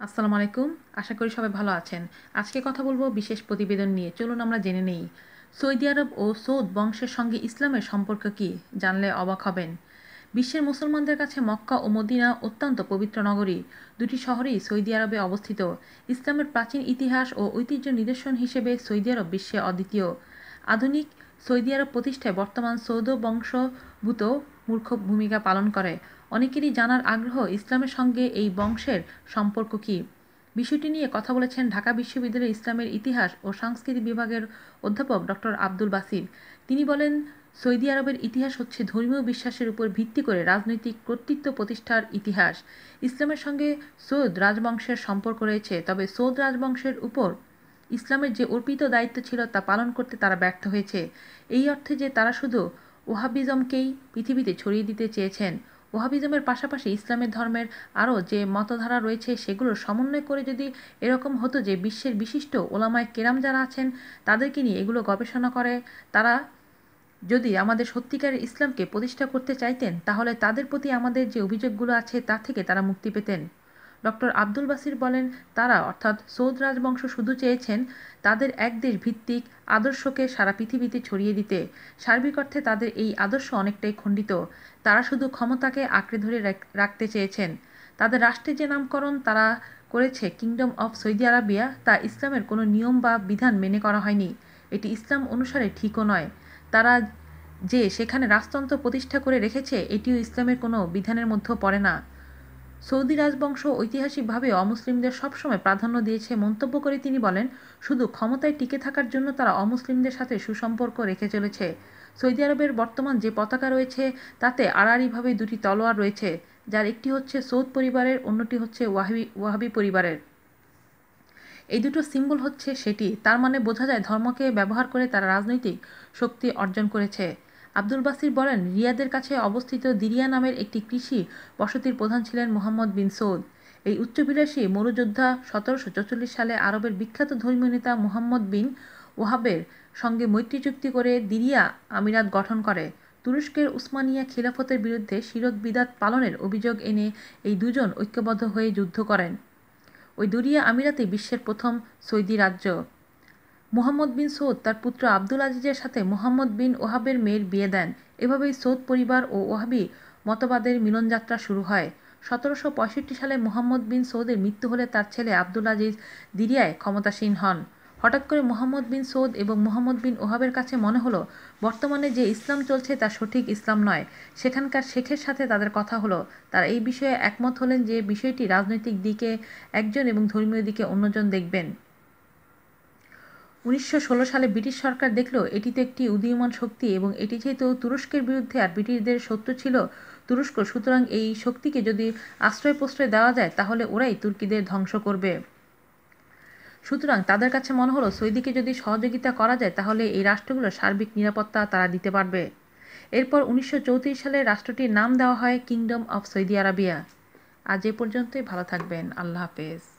আসসালামু আলাইকুম। আশা করি সবাই ভালো আছেন। আজকে কথা বলব বিশেষ প্রতিবেদন নিয়ে। চলুন আমরা জেনে নেই। সৌদি আরব ও সৌদ বংশের সঙ্গে ইসলামের সম্পর্ক কি, জানলে অবাক হবেন। বিশ্বের মুসলমানদের কাছে মক্কা ও মদিনা অত্যন্ত পবিত্র নগরী। দুটি শহরেই সৌদি আরবে অবস্থিত। ইসলামের প্রাচীন ইতিহাস ও ঐতিহ্য নিদর্শন হিসেবে সৌদি আরব বিশ্বে অদ্বিতীয়। আধুনিক সৌদি আরব প্রতিষ্ঠায় বর্তমান সৌদ বংশভূত মূর্খ ভূমিকা পালন করে। অনেকেরই জানার আগ্রহ ইসলামের সঙ্গে এই বংশের সম্পর্ক কী? বিষয়টি নিয়ে কথা বলেছেন ঢাকা বিশ্ববিদ্যালয়ের ইসলামের ইতিহাস ও সংস্কৃতি বিভাগের অধ্যাপক ডক্টর আব্দুল বাসির। তিনি বলেন, সৌদি আরবের ইতিহাস হচ্ছে ধর্মীয় বিশ্বাসের উপর ভিত্তি করে রাজনৈতিক কর্তৃত্ব প্রতিষ্ঠার ইতিহাস। ইসলামের সঙ্গে সৌদ রাজবংশের সম্পর্ক রয়েছে, তবে সৌদ রাজবংশের উপর ইসলামের যে অর্পিত দায়িত্ব ছিল তা পালন করতে তারা ব্যর্থ হয়েছে। এই অর্থে যে তারা শুধু ওহাবিজমকেই পৃথিবীতে ছড়িয়ে দিতে চেয়েছেন। ওহাবিজমের পাশাপাশি ইসলামের ধর্মের আরও যে মতধারা রয়েছে, সেগুলোর সমন্বয় করে যদি এরকম হতো যে বিশ্বের বিশিষ্ট ওলামায় কেরাম যারা আছেন, তাদেরকে নিয়ে এগুলো গবেষণা করে, তারা যদি আমাদের সত্যিকারের ইসলামকে প্রতিষ্ঠা করতে চাইতেন, তাহলে তাদের প্রতি আমাদের যে অভিযোগগুলো আছে, তা থেকে তারা মুক্তি পেতেন। ডক্টর আব্দুল বাসির বলেন, তারা, অর্থাৎ সৌদ রাজবংশ শুধু চেয়েছেন তাদের এক দেশ ভিত্তিক আদর্শকে সারা পৃথিবীতে ছড়িয়ে দিতে। সার্বিক অর্থে তাদের এই আদর্শ অনেকটাই খণ্ডিত। তারা শুধু ক্ষমতাকে আঁকড়ে ধরে রাখতে চেয়েছেন। তাদের রাষ্ট্রের যে নামকরণ তারা করেছে কিংডম অফ সৌদি আরাবিয়া, তা ইসলামের কোনো নিয়ম বা বিধান মেনে করা হয়নি। এটি ইসলাম অনুসারে ঠিকও নয়। তারা যে সেখানে রাজতন্ত্র প্রতিষ্ঠা করে রেখেছে, এটিও ইসলামের কোনো বিধানের মধ্যেও পড়ে না। সৌদি রাজবংশ ঐতিহাসিকভাবে অমুসলিমদের সবসময় প্রাধান্য দিয়েছে মন্তব্য করে তিনি বলেন, শুধু ক্ষমতায় টিকে থাকার জন্য তারা অমুসলিমদের সাথে সুসম্পর্ক রেখে চলেছে। সৌদি আরবের বর্তমান যে পতাকা রয়েছে, তাতে আড়াআড়িভাবে দুটি তলোয়ার রয়েছে, যার একটি হচ্ছে সৌদ পরিবারের, অন্যটি হচ্ছে ওয়াহাবি ওয়াহাবি পরিবারের। এই দুটো সিম্বল হচ্ছে সেটি। তার মানে বোঝা যায় ধর্মকে ব্যবহার করে তারা রাজনৈতিক শক্তি অর্জন করেছে। আব্দুল বাসির বলেন, রিয়াদের কাছে অবস্থিত দিরিয়া নামের একটি কৃষি বসতির প্রধান ছিলেন মোহাম্মদ বিন সৌদ। এই উচ্চবিলাসী মরুযোদ্ধা সতেরোশো চৌচল্লিশ সালে আরবের বিখ্যাত ধর্মীয় নেতা মোহাম্মদ বিন ওহাবের সঙ্গে মৈত্রী চুক্তি করে দিরিয়া আমিরাত গঠন করে। তুরস্কের উসমানিয়া খিলাফতের বিরুদ্ধে শিরক বিদাত পালনের অভিযোগ এনে এই দুজন ঐক্যবদ্ধ হয়ে যুদ্ধ করেন। ওই দুরিয়া আমিরাতে বিশ্বের প্রথম সৌদি রাজ্য। মুহাম্মদ বিন সৌদ তার পুত্র আব্দুল আজিজের সাথে মোহাম্মদ বিন ওহাবের মেয়ের বিয়ে দেন। এভাবেই সৌদ পরিবার ও ওহাবি মতবাদের মিলনযাত্রা শুরু হয়। সতেরোশো পঁয়ষট্টি সালে মোহাম্মদ বিন সৌদের মৃত্যু হলে তার ছেলে আব্দুল আজিজ দিরিয়ায় ক্ষমতাসীন হন। হঠাৎ করে মোহাম্মদ বিন সৌদ এবং মোহাম্মদ বিন ওহাবের কাছে মনে হলো, বর্তমানে যে ইসলাম চলছে তা সঠিক ইসলাম নয়। সেখানকার শেখের সাথে তাদের কথা হলো, তারা এই বিষয়ে একমত হলেন যে বিষয়টি রাজনৈতিক দিকে একজন এবং ধর্মীয় দিকে অন্যজন দেখবেন। উনিশশো ষোলো সালে ব্রিটিশ সরকার দেখল এটি তো একটি উদীয়মান শক্তি এবং এটি যেহেতু তুরস্কের বিরুদ্ধে আর ব্রিটিশদের শত্রু ছিল তুরস্ক, সুতরাং এই শক্তিকে যদি আশ্রয় প্রশ্রয় দেওয়া যায়, তাহলে ওরাই তুর্কিদের ধ্বংস করবে। সুতরাং তাদের কাছে মনে হলো, সৌদিকে যদি সহযোগিতা করা যায়, তাহলে এই রাষ্ট্রগুলোর সার্বিক নিরাপত্তা তারা দিতে পারবে। এরপর উনিশশো চৌত্রিশ সালে রাষ্ট্রটির নাম দেওয়া হয় কিংডম অফ সৌদি আরাবিয়া। আজ এ পর্যন্তই, ভালো থাকবেন, আল্লাহ হাফেজ।